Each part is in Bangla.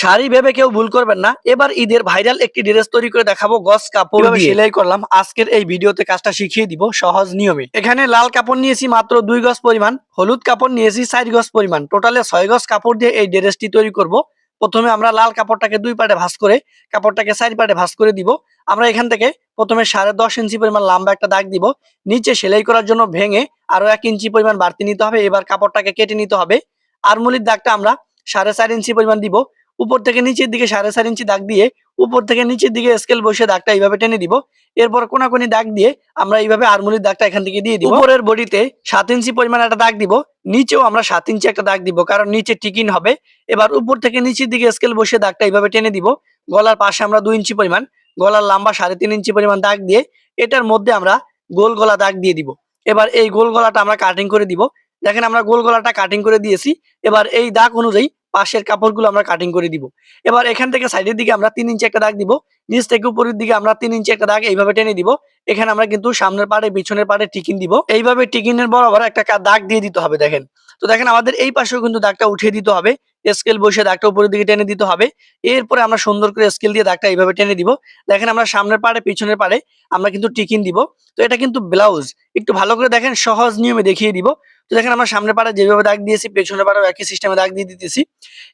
শাড়ি ভেবে কেউ ভুল করবেন না। এবার ঈদের ভাইরাল একটি ড্রেস তৈরি করে দেখাবো গস কাপড় সেলাই করলাম। আজকের এই ভিডিওতে কাজটা শিখিয়ে দিব সহজ নিয়মে। এখানে লাল কাপড় নিয়েছি মাত্র দুই গজ পরিমাণ হলুদ কাপড় নিয়েছি চার গজ পরিমাণ। টোটালে ছয় গজ কাপড় দিয়ে এই ড্রেসটি তৈরি করব। প্রথমে আমরা লাল কাপড়টাকে দুই পাটে ভাঁজ করে কাপড়টাকে চার পাটে ভাঁজ করে দিব। আমরা এখান থেকে প্রথমে সাড়ে দশ ইঞ্চি পরিমাণ লম্বা একটা দাগ দিব। নিচে সেলাই করার জন্য ভেঙে আরও এক ইঞ্চি পরিমাণ বাড়তি নিতে হবে। এবার কাপড়টাকে কেটে নিতে হবে। আর আরমুলির দাগটা আমরা সাড়ে চার ইঞ্চি পরিমাণ দিব। উপর থেকে নিচের দিকে সাড়ে চার ইঞ্চি দাগ দিয়ে উপর থেকে নিচের দিকে স্কেল বসে দাগটা এইভাবে টেনে দিব। এরপর কোনাকুনি দাগ দিয়ে আমরা এইভাবে আরমুলির দাগটা এখান থেকে দিয়ে দিব। উপরের বডিতে সাত ইঞ্চি পরিমাণ একটা দাগ দিব। নিচেও আমরা সাত ইঞ্চি একটা দাগ দিব, কারণ নিচে টিকিন হবে। এবার উপর থেকে নিচের দিকে স্কেল বসে দাগটা এইভাবে টেনে দিব। গলার পাশে আমরা দুই ইঞ্চি পরিমাণ, গলার লম্বা সাড়ে তিন ইঞ্চি পরিমাণ দাগ দিয়ে এটার মধ্যে আমরা গোল গলা দাগ দিয়ে দিব। এবার এই গোল গলাটা আমরা কাটিং করে দিব। দেখেন আমরা গোল গলাটা কাটিং করে দিয়েছি। এবার এই দাগ অনুযায়ী পাশের কাপড়গুলো আমরা কাটিং করে দিব। এবার এখান থেকে সাইডের দিকে আমরা তিন ইঞ্চি একটা দাগ দিব। নিচ থেকে উপরের দিকে আমরা তিন ইঞ্চি একটা দাগ এইভাবে টেনে দিব। এখানে আমরা কিন্তু সামনের পাড়ে, পিছনের পাড়ে টিকিন দিব। এইভাবে টিকিনের বরাবর একটা দাগ দিয়ে দিতে হবে দেখেন। তো দেখেন আমাদের এই পাশেও কিন্তু দাগটা উঠিয়ে দিতে হবে। স্কেল বসে দাগটা উপরের দিকে টেনে দিতে হবে। এরপরে আমরা সুন্দর করে স্কেল দিয়ে দাগটা এইভাবে টেনে দিব। দেখেন আমরা সামনের পাড়ে, পিছনের পাড়ে আমরা কিন্তু টিকিন দিব। তো এটা কিন্তু ব্লাউজ একটু ভালো করে দেখেন, সহজ নিয়মে দেখিয়ে দিব। তো দেখেন আমরা সামনের পাড়ে যেভাবে দাগ দিয়েছি, পেছনের পাড়েও একই সিস্টেমে দাগ দিয়ে দিতেছি।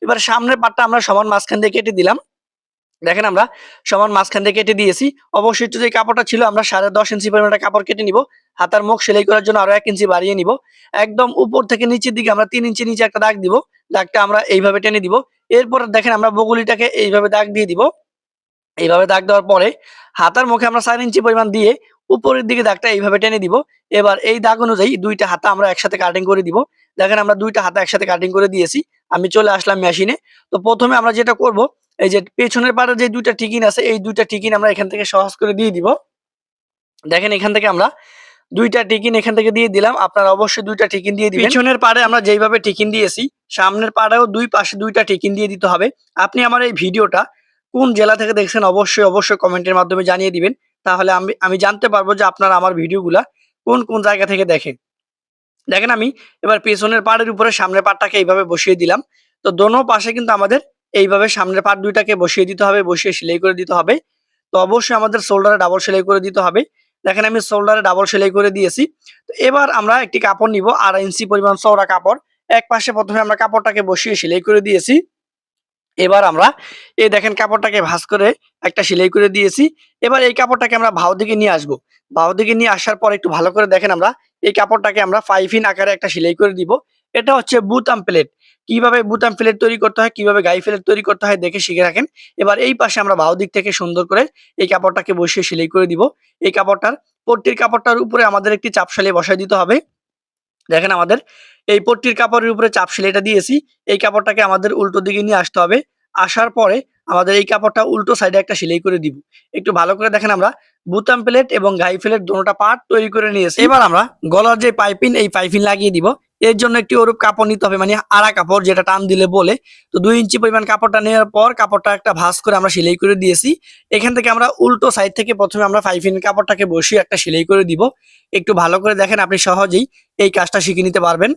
এবার সামনের পাটটা আমরা সমান মাঝখান দিয়ে কেটে দিলাম। দেখেন আমরা সমান মাঝখান দিয়ে কেটে দিয়েছি। অবশ্যই যে কাপড়টা ছিল, আমরা সাড়ে দশ ইঞ্চি পরিমাণ একটা কাপড় কেটে নিব। হাতার মুখ সেলাই করার জন্য আরও এক ইঞ্চি বাড়িয়ে নিব। একদম উপর থেকে নিচের দিকে আমরা তিন ইঞ্চি নিচে একটা দাগ দিব। দাগটা আমরা এইভাবে টেনে দিব। এরপর দেখেন আমরা বগুলিটাকে এইভাবে দাগ দিয়ে দিব। এইভাবে দাগ দেওয়ার পরে হাতার মুখে আমরা চার ইঞ্চি পরিমাণ দিয়ে উপরের দিকে দাগটা এইভাবে টেনে দিব। এবার এই দাগ অনুযায়ী দুইটা হাতা আমরা একসাথে কাটিং করে দিব। দেখেন আমরা দুইটা হাতা একসাথে কাটিং করে দিয়েছি। আমি চলে আসলাম মেশিনে তো প্রথমে আমরা যেটা করব, এই যে পেছনের পাড়ে যে দুইটা টিকিন আছে, এই দুইটা টিকিন আমরা এখান থেকে সহজ করে দিয়ে দিব। দেখেন এখান থেকে আমরা দুইটা টিকিন এখান থেকে দিয়ে দিলাম। আপনারা অবশ্যই দুইটা টিকিন দিয়ে দিবেন। পিছনের পাড়ে আমরা যেইভাবে টিকিন দিয়েছি, সামনের পাড়েও দুই পাশে দুইটা টিকিন দিয়ে দিতে হবে। আপনি আমার এই ভিডিওটা কোন জেলা থেকে দেখছেন, অবশ্যই অবশ্যই কমেন্টের মাধ্যমে জানিয়ে দিবেন। তাহলে আমি আমি জানতে পারব যে আপনারা আমার ভিডিওগুলা কোন কোন জায়গা থেকে দেখেন। দেখেন আমি এবার পেছনের পাড়ের উপরে সামনের পাড়টাকে এইভাবে বসিয়ে দিলাম। তো দোনো পাশে কিন্তু আমাদের এইভাবে সামনের পাড় দুইটাকে বসিয়ে দিতে হবে, বসিয়ে সেলাই করে দিতে হবে। তো অবশ্যই আমাদের শোল্ডারে ডাবল সেলাই করে দিতে হবে। দেখেন আমি শোল্ডারে ডাবল সেলাই করে দিয়েছি। তো এবার আমরা একটি কাপড় নিব, আড়াই ইঞ্চি পরিমাণ চওড়া কাপড়। এক পাশে প্রথমে আমরা কাপড়টাকে বসিয়ে সেলাই করে দিয়েছি। এবার আমরা এই দেখেন কাপড়টাকে ভাঁজ করে একটা সেলাই করে দিয়েছি। এবার এই কাপড়টাকে আমরা ভাও দিকে নিয়ে আসব। ভাও দিকে নিয়ে আসার পর একটু ভালো করে দেখেন আমরা এই কাপড়টাকে আমরা ফাইভ ইন আকারে একটা সেলাই করে দিব। এটা হচ্ছে বুতাম প্লেট কীভাবে বুতাম প্লেট তৈরি করতে হয়, কীভাবে গাই প্লেট তৈরি করতে হয় দেখে শিখে রাখেন। এবার এই পাশে আমরা বাউ দিক থেকে সুন্দর করে এই কাপড়টাকে বসিয়ে সেলাই করে দিব। এই কাপড়টার, পট্টির কাপড়টার উপরে আমাদের একটি চাপ সেলাই বসাই দিতে হবে। দেখেন আমাদের এই পট্টির কাপড়ের উপরে চাপ সেলাইটা দিয়েছি, এই কাপড়টাকে আমাদের উল্টো দিকে নিয়ে আসতে হবে। আসার পরে আমাদের এই কাপড়টা উল্টো সাইডে একটা সেলাই করে দিব। একটু ভালো করে দেখেন আমরা, বুতাম প্লেট এবং গাই প্লেট দুটোটা পার্ট তৈরি করে নিয়েছি। এবার আমরা গলার যে পাইপিং এই পাইপিং লাগিয়ে দিব। এর জন্য একটি ওরূপ কাপড় নিতে হবে মানে আড়া কাপড় যেটা টান দিলে বলে। তো দুই ইঞ্চি পরিমাণ কাপড়টা নেওয়ার পর কাপড়টা একটা ভাঁজ করে আমরা সেলাই করে দিয়েছি। এখান থেকে আমরা উল্টো সাইড থেকে প্রথমে আমরা পাইপিং কাপড়টাকে বসিয়ে একটা সেলাই করে দিব। একটু ভালো করে দেখেন আপনি সহজেই এই কাজটা শিখে নিতে পারবেন।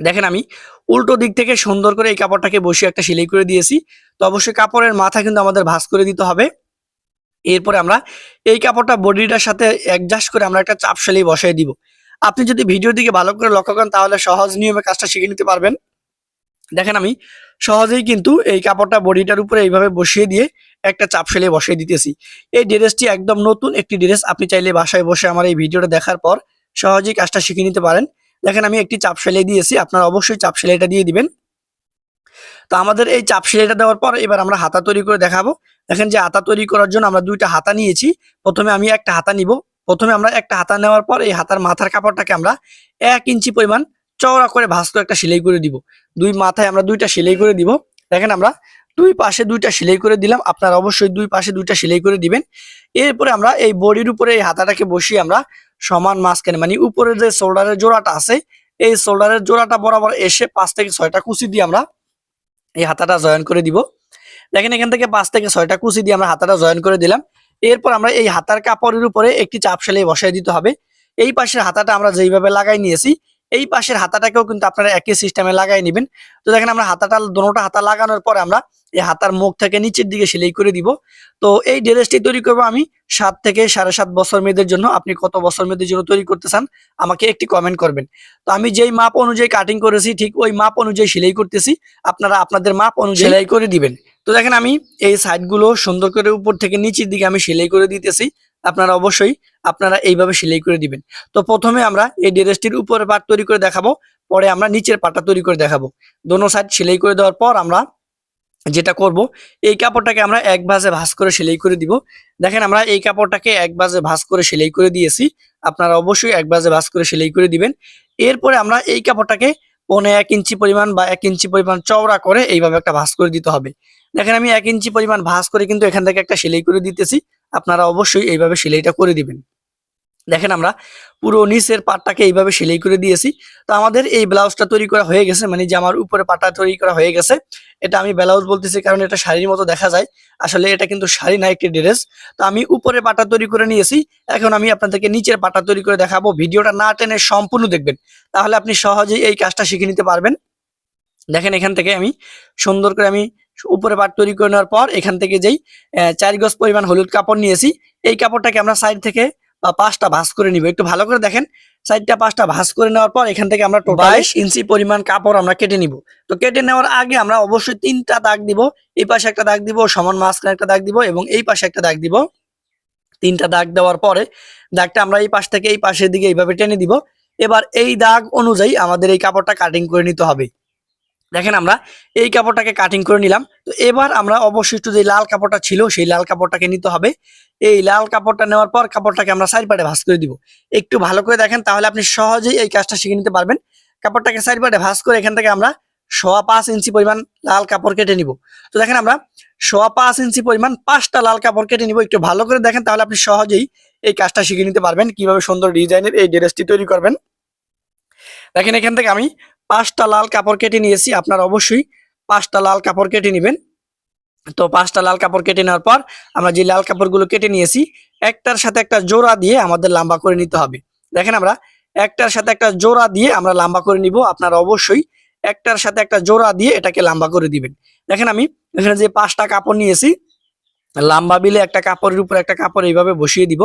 দেখেন আমি উল্টো দিক থেকে সুন্দর করে এই কাপড়টাকে বসিয়ে একটা সেলাই করে দিয়েছি। তো অবশ্যই কাপড়ের মাথা কিন্তু আমাদের ভাঁজ করে দিতে হবে। এরপরে আমরা এই কাপড়টা বডিটার সাথে অ্যাডজাস্ট করে আমরা একটা চাপ সেলাই বসাই দিব। আপনি যদি ভিডিওর দিকে ভালো করে লক্ষ্য করেন, তাহলে সহজ নিয়মে কাজটা শিখে নিতে পারবেন। দেখেন আমি, সহজেই কিন্তু এই কাপড়টা বডিটার উপরে এইভাবে বসিয়ে দিয়ে একটা চাপ সেলাই বসিয়ে দিতেছি। এই ড্রেসটি একদম নতুন একটি ড্রেস, আপনি চাইলে বাসায় বসে আমার এই ভিডিওটা দেখার পর সহজেই কাজটা শিখে নিতে পারেন। দেখেন আমি একটি চাপ সেলাই দিয়েছি, আপনারা অবশ্যই চাপ সেলাইটা দিয়ে দিবেন। তো আমাদের এই চাপ সেলাইটা দেওয়ার পর এবার আমরা হাতা তৈরি করে দেখাবো। দেখেন যে হাতা তৈরি করার জন্য আমরা দুইটা হাতা নিয়েছি। প্রথমে আমি একটা হাতা নিব প্রথমে আমরা একটা হাতা নেওয়ার পর এই হাতার মাথার কাপড়টাকে আমরা এক ইঞ্চি পরিমাণ চওড়া করে ভাঁজ করে একটা সেলাই করে দিব। দুই মাথায় আমরা দুইটা সেলাই করে দিব। দেখেন আমরা দুই পাশে দুইটা সেলাই করে দিলাম। আপনারা অবশ্যই দুই পাশে দুইটা সেলাই করে দিবেন। এরপরে আমরা এই বডির উপরে এই হাতাটাকে বসিয়ে আমরা সমান মাঝখানে মানে উপরের যে শোল্ডারের জোড়াটা আছে, এই শোল্ডারের জোড়াটা বরাবর এসে পাঁচ থেকে ছয়টা কুচি দিয়ে আমরা এই হাতাটা জয়েন করে দিব। দেখেন এখান থেকে পাঁচ থেকে ছয়টা কুচি দিয়ে আমরা হাতাটা জয়েন করে দিলাম। এরপর আমরা এই হাতার কাপড়ের উপরে একটি চাপ সেলাই বসাই দিতে হবে। এই পাশের হাতাটা আমরা যেইভাবে লাগাই নিয়েছি, এই পাশের হাতাটাকেও কিন্তু আপনারা একই সিস্টেমে লাগাই নেবেন। তো দেখেন আমরা হাতাটা দোনোটা হাতা লাগানোর পরে আমরা এই হাতার মুখ থেকে নিচের দিকে সেলাই করে দিব। তো এই ড্রেসটি তৈরি করব আমি সাত থেকে সাড়ে সাত বছর মেয়েদের জন্য। আপনি কত বছর মেয়েদের জন্য তৈরি করতে চান, আমাকে একটি কমেন্ট করবেন। তো আমি যেই মাপ অনুযায়ী কাটিং করেছি, ঠিক ওই মাপ অনুযায়ী সেলাই করতেছি। আপনারা আপনাদের মাপ অনুযায়ী সেলাই করে দিবেন। তো দেখেন আমি এই সাইডগুলো সুন্দর করে উপর থেকে নিচের দিকে আমি সেলাই করে দিতেছি। আপনারা অবশ্যই আপনারা এইভাবে সেলাই করে দিবেন। তো প্রথমে আমরা এই ড্রেসটির উপরে পাট তৈরি করে দেখাবো, পরে আমরা নিচের পাটটা তৈরি করে দেখাবো। দোনো সাইড সেলাই করে দেওয়ার পর আমরা যেটা করব, এই কাপড়টাকে আমরা এক ভাজে ভাঁজ করে সেলাই করে দিব। দেখেন আমরা এই কাপড়টাকে এক ভাজে ভাঁজ করে সেলাই করে দিয়েছি। আপনারা অবশ্যই এক ভাজে ভাঁজ করে সেলাই করে দিবেন। এরপরে আমরা এই কাপড়টাকে পৌনে এক ইঞ্চি পরিমাণ বা এক ইঞ্চি পরিমাণ চওড়া করে এইভাবে একটা ভাঁজ করে দিতে হবে। দেখেন আমি এক ইঞ্চি পরিমাণ ভাঁজ করে কিন্তু এখান থেকে একটা সেলাই করে দিতেছি। আপনারা অবশ্যই এইভাবে সেলাইটা করে দিবেন। দেখেন আমরা পুরো নিচের পাটটাকে এইভাবে সেলাই করে দিয়েছি। তো আমাদের এই ব্লাউজটা তৈরি করা হয়ে গেছে মানে যে আমার উপরে পাটটা তৈরি করা হয়ে গেছে, এটা আমি ব্লাউজ বলতেছি কারণ এটা শাড়ির মতো দেখা যায়। আসলে এটা কিন্তু শাড়ি না, একটি ড্রেস। তো আমি উপরে পাটা তৈরি করে নিয়েছি, এখন আমি আপনাদেরকে নিচের পাটা তৈরি করে দেখাবো। ভিডিওটা না টেনে সম্পূর্ণ দেখবেন, তাহলে আপনি সহজেই এই কাজটা শিখে নিতে পারবেন। দেখেন এখান থেকে আমি সুন্দর করে আমি উপরে পাট তৈরি করে নেওয়ার পর এখান থেকে যেই চার গজ পরিমাণ হলুদ কাপড় নিয়েছি। এই কাপড়টাকে আমরা সাইড থেকে পাঁচটা ভাঁজ করে নিব। একটু ভালো করে দেখেন সাইডটা পাঁচটা ভাঁজ করে নেওয়ার পর এখান থেকে আমরা বাইশ ইঞ্চি পরিমাণ কাপড় আমরা কেটে নিব। তো কেটে নেওয়ার আগে আমরা অবশ্যই তিনটা দাগ দিব এই পাশে একটা দাগ দিব সমান মাঝখানে একটা দাগ দিব এবং এই পাশে একটা দাগ দিব। তিনটা দাগ দেওয়ার পরে দাগটা আমরা এই পাশ থেকে এই পাশের দিকে এইভাবে টেনে দিব। এবার এই দাগ অনুযায়ী আমাদের এই কাপড়টা কাটিং করে নিতে হবে। দেখেন আমরা এই কাপড়টাকে কাটিং করে নিলাম। তো এবার আমরা অবশিষ্ট যে লাল কাপড়টা ছিল, সেই লাল কাপড়টাকে নিতে হবে। এই লাল কাপড়টা নেওয়ার পর কাপড়টাকে আমরা সাইড পাটে ভাঁজ করে দিব। একটু ভালো করে দেখেন, তাহলে আপনি সহজেই এই কাজটা শিখে নিতে পারবেন। কাপড়টাকে সাইড পাটে ভাঁজ করে এখান থেকে আমরা সোয়া পাঁচ ইঞ্চি পরিমাণ লাল কাপড় কেটে নিব। তো দেখেন আমরা সোয়া পাঁচ ইঞ্চি পরিমাণ পাঁচটা লাল কাপড় কেটে নিব। একটু ভালো করে দেখেন, তাহলে আপনি সহজেই এই কাজটা শিখে নিতে পারবেন। কীভাবে সুন্দর ডিজাইনের এই ড্রেসটি তৈরি করবেন। দেখেন এখান থেকে আমি পাঁচটা লাল কাপড় কেটে নিয়েছি, আপনারা অবশ্যই পাঁচটা লাল কাপড় কেটে নেবেন। তো পাঁচটা লাল কাপড় কেটে নেওয়ার পর আমরা যে লাল কাপড়গুলো কেটে নিয়েছি, একটার সাথে একটা জোড়া দিয়ে আমাদের লম্বা করে নিতে হবে। দেখেন আমরা, একটার সাথে একটা জোড়া দিয়ে আমরা লম্বা করে নিব, আপনারা অবশ্যই একটার সাথে একটা জোড়া দিয়ে এটাকে লম্বা করে দিবেন। দেখেন আমি, এখানে যে পাঁচটা কাপড় নিয়েছি, লম্বা বিলে একটা কাপড়ের উপর একটা কাপড় এইভাবে বসিয়ে দিব।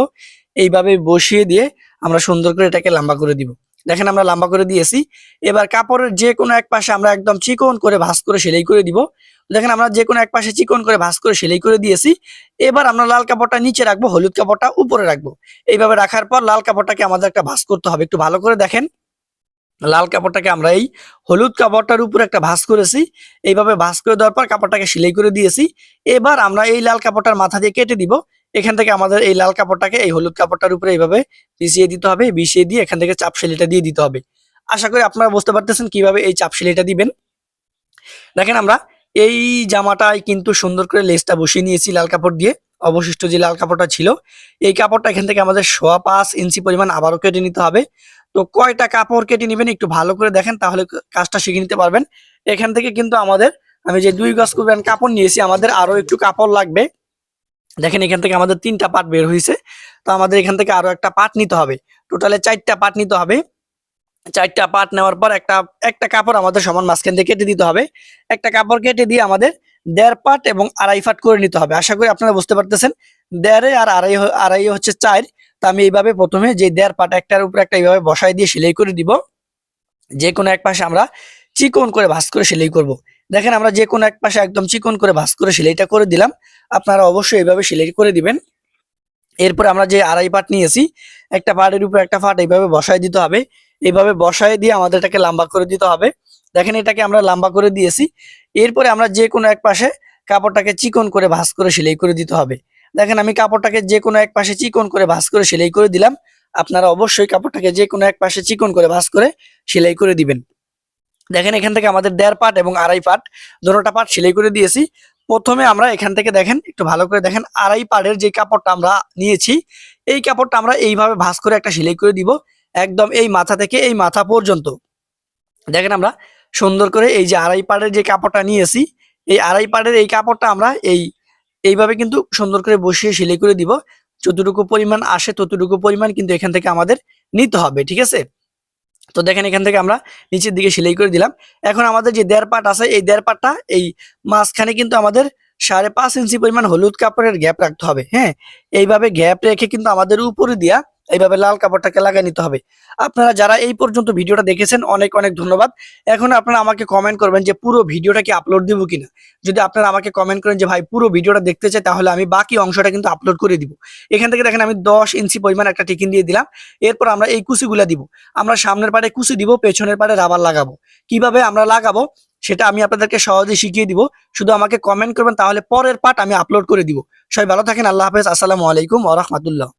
এইভাবে বসিয়ে দিয়ে আমরা সুন্দর করে এটাকে লম্বা করে দিব। দেখেন আমরা লম্বা করে দিয়েছি। এবার কাপড়ের যে কোনো এক পাশে আমরা একদম চিকন করে ভাঁজ করে সেলাই করে দিব। দেখেন আমরা যে কোনো এক পাশে চিকন করে ভাঁজ করে সেলাই করে দিয়েছি। এবার আমরা লাল কাপড়টা নিচে রাখব, হলুদ কাপড়টা উপরে রাখব। এইভাবে রাখার পর লাল কাপড়টাকে আমাদের একটা ভাঁজ করতে হবে। একটু ভালো করে দেখেন। লাল কাপড়টাকে আমরা এই হলুদ কাপড়টার উপরে একটা ভাঁজ করেছি। এইভাবে ভাঁজ করে দেওয়ার পর কাপড়টাকে সেলাই করে দিয়েছি। এবার আমরা এই লাল কাপড়টার মাথা দিয়ে কেটে দিব। এখান থেকে আমাদের এই লাল কাপড়টাকে এই হলুদ কাপড়টার উপরে এইভাবে বিছিয়ে দিতে হবে বিছিয়ে দিয়ে এখান থেকে চাপ সেলাইটা দিয়ে দিতে হবে। আশা করি আপনারা বুঝতে পারতেছেন কীভাবে এই চাপ সেলাইটা দিবেন। দেখেন আমরা এই জামাটায় কিন্তু সুন্দর করে লেসটা বসিয়ে নিয়েছি লাল কাপড় দিয়ে, অবশিষ্ট যে লাল কাপড়টা ছিল, এই কাপড়টা এখান থেকে আমাদের সোয়া পাঁচ ইঞ্চি পরিমাণ আবারও কেটে নিতে হবে। তো কয়টা কাপড় কেটে নেবেন একটু ভালো করে দেখেন, তাহলে কাজটা শিখে নিতে পারবেন। এখান থেকে কিন্তু আমাদের, আমি যে দুই গজ কাপড় নিয়েছি, আমাদের আরও একটু কাপড় লাগবে। দেখেন এখান থেকে আমাদের তিনটা পার্ট বের হয়েছে তো আমাদের এখান থেকে আরও একটা পার্ট নিতে হবে। টোটালে চারটা পার্ট নিতে হবে। চারটা পার্ট নেওয়ার পর একটা একটা কাপড় আমাদের সমান মাঝখান থেকে কেটে দিতে হবে। একটা কাপড় কেটে দিয়ে আমাদের দেড় পাট এবং আড়াই ফাট করে নিতে হবে। আশা করি আপনারা বুঝতে পারতেছেন। দেড়ে আর আড়াই আড়াই হচ্ছে চার। তো আমি এইভাবে প্রথমে যে দেড় পাট একটার উপর একটা এইভাবে বসাই দিয়ে সেলাই করে দিব। যে কোনো এক পাশে আমরা চিকন করে ভাঁজ করে সেলাই করব। দেখেন আমরা যে কোনো এক পাশে একদম চিকন করে ভাঁজ করে সেলাইটা করে দিলাম। আপনারা অবশ্যই এইভাবে সেলাই করে দিবেন। এরপর আমরা যে আড়াই পাট নিয়েছি, একটা পাটের উপর একটা পাট এইভাবে বসায় দিতে হবে। এইভাবে বসায় দিয়ে আমাদের এটাকে লম্বা করে দিতে হবে। দেখেন এটাকে আমরা লম্বা করে দিয়েছি। এরপরে আমরা যে কোনো এক পাশে কাপড়টাকে চিকন করে ভাঁজ করে সেলাই করে দিতে হবে। দেখেন আমি কাপড়টাকে যে কোনো এক পাশে চিকন করে ভাঁজ করে সেলাই করে দিলাম। আপনারা অবশ্যই কাপড়টাকে যে কোনো এক পাশে চিকন করে ভাঁজ করে সেলাই করে দিবেন। দেখেন এখান থেকে আমাদের দেড় পাট এবং আড়াই পাট দুটোটা পাট সেলাই করে দিয়েছি। প্রথমে আমরা এখান থেকে দেখেন, একটু ভালো করে দেখেন, আড়াই পাড়ের যে কাপড়টা আমরা নিয়েছি, এই কাপড়টা আমরা এইভাবে ভাঁজ করে একটা সেলাই করে দিব, একদম এই মাথা থেকে এই মাথা পর্যন্ত। দেখেন আমরা সুন্দর করে এই যে আড়াই পাড়ের যে কাপড়টা নিয়েছি, এই আড়াই পাড়ের এই কাপড়টা আমরা এই, এইভাবে কিন্তু সুন্দর করে বসিয়ে সেলাই করে দিব। যতটুকু পরিমাণ আসে ততটুকু পরিমাণ কিন্তু এখান থেকে আমাদের নিতে হবে, ঠিক আছে? তো দেখেন এখান থেকে আমরা নিচের দিকে সেলাই করে দিলাম। এখন আমাদের যে দেড় পাট আছে, এই দেড় পাটটা এই মাঝখানে কিন্তু আমাদের সাড়ে পাঁচ ইঞ্চি পরিমাণ হলুদ কাপড়ের গ্যাপ রাখতে হবে হ্যাঁ? এইভাবে গ্যাপ রেখে কিন্তু আমাদের উপরে দিয়া এইভাবে লাল কাপড়টাকে লাগিয়ে নিতে হবে। আপনারা যারা এই পর্যন্ত ভিডিওটা দেখেছেন, অনেক অনেক ধন্যবাদ। এখন আপনারা আমাকে কমেন্ট করবেন যে পুরো ভিডিওটা কি আপলোড দিব কিনা? যদি আপনারা আমাকে কমেন্ট করেন যে, ভাই, পুরো ভিডিওটা দেখতে চাই, তাহলে আমি বাকি অংশটা কিন্তু আপলোড করে দিব। এখান থেকে দেখেন আমি দশ ইঞ্চি পরিমাণ একটা টিকিন দিয়ে দিলাম। এরপর আমরা এই কুচিগুলা দিব। আমরা সামনের পাড়ে কুচি দিব, পেছনের পাড়ে রাবার লাগাবো। কীভাবে আমরা লাগাবো, সেটা আমি আপনাদেরকে সহজে শিখিয়ে দিব। শুধু আমাকে কমেন্ট করবেন, তাহলে পরের পার্ট আমি আপলোড করে দিব। সবাই ভালো থাকেন, আল্লাহ হাফেজ। আসসালামু আলাইকুম ওয়া রাহমাতুল্লাহ।